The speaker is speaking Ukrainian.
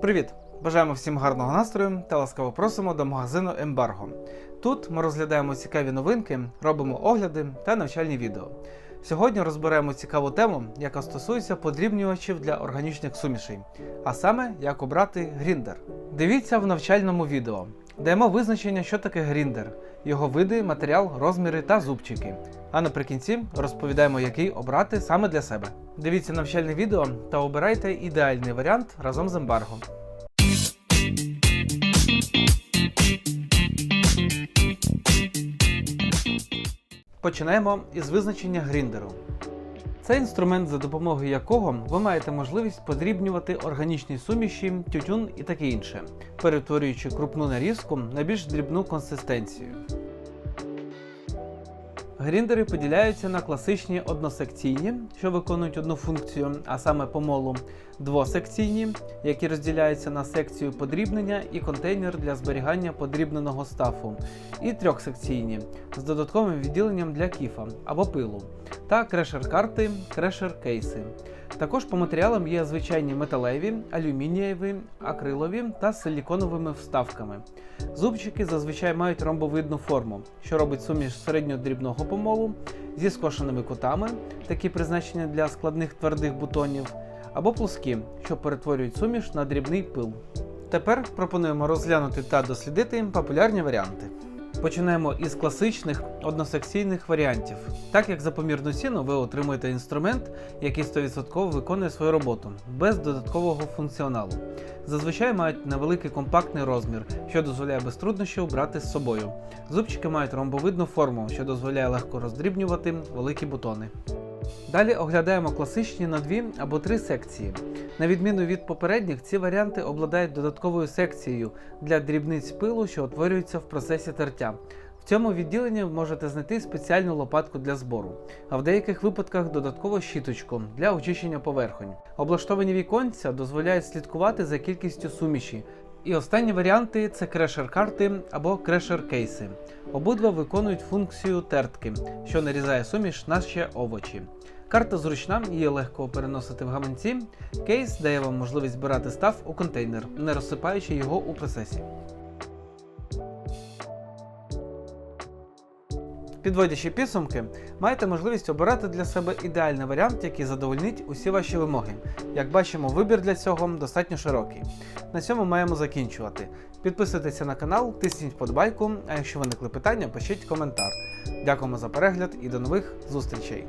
Привіт! Бажаємо всім гарного настрою та ласкаво просимо до магазину Ембарго. Тут ми розглядаємо цікаві новинки, робимо огляди та навчальні відео. Сьогодні розберемо цікаву тему, яка стосується подрібнювачів для органічних сумішей, а саме як обрати гріндер. Дивіться в навчальному відео. Даємо визначення, що таке гріндер, його види, матеріал, розміри та зубчики. А наприкінці розповідаємо, який обрати саме для себе. Дивіться навчальне відео та обирайте ідеальний варіант разом з ембарго. Починаємо із визначення гріндеру. Це інструмент, за допомогою якого ви маєте можливість подрібнювати органічні суміші, тютюн і таке інше, перетворюючи крупну нарізку на більш дрібну консистенцію. Гріндери поділяються на класичні односекційні, що виконують одну функцію, а саме помолу, двосекційні, які розділяються на секцію подрібнення і контейнер для зберігання подрібненого стафу, і трьохсекційні з додатковим відділенням для кіфа або пилу, та крешер-карти, крешер-кейси. Також по матеріалам є звичайні металеві, алюмінієві, акрилові та силіконовими вставками. Зубчики зазвичай мають ромбовидну форму, що робить суміш середньодрібного помолу зі скошеними кутами, такі призначені для складних твердих бутонів, або плоскі, що перетворюють суміш на дрібний пил. Тепер пропонуємо розглянути та дослідити популярні варіанти. Починаємо із класичних односекційних варіантів. Так як за помірну ціну ви отримуєте інструмент, який 100% виконує свою роботу без додаткового функціоналу. Зазвичай мають невеликий компактний розмір, що дозволяє без труднощів брати з собою. Зубчики мають ромбовидну форму, що дозволяє легко роздрібнювати великі бутони. Далі оглядаємо класичні на дві або три секції. На відміну від попередніх, ці варіанти обладають додатковою секцією для дрібниць пилу, що утворюються в процесі тертя. В цьому відділенні можете знайти спеціальну лопатку для збору, а в деяких випадках додаткову щіточку для очищення поверхонь. Облаштовані віконця дозволяють слідкувати за кількістю суміші. І останні варіанти це крешер-карти або крешер-кейси. Обидва виконують функцію тертки, що нарізає суміш на ще овочі. Карта зручна, її легко переносити в гаманці. Кейс дає вам можливість збирати став у контейнер, не розсипаючи його у процесі. Підводячи підсумки, маєте можливість обирати для себе ідеальний варіант, який задовольнить усі ваші вимоги. Як бачимо, вибір для цього достатньо широкий. На цьому маємо закінчувати. Підписуйтеся на канал, тисніть вподобайку, а якщо виникли питання, пишіть коментар. Дякуємо за перегляд і до нових зустрічей!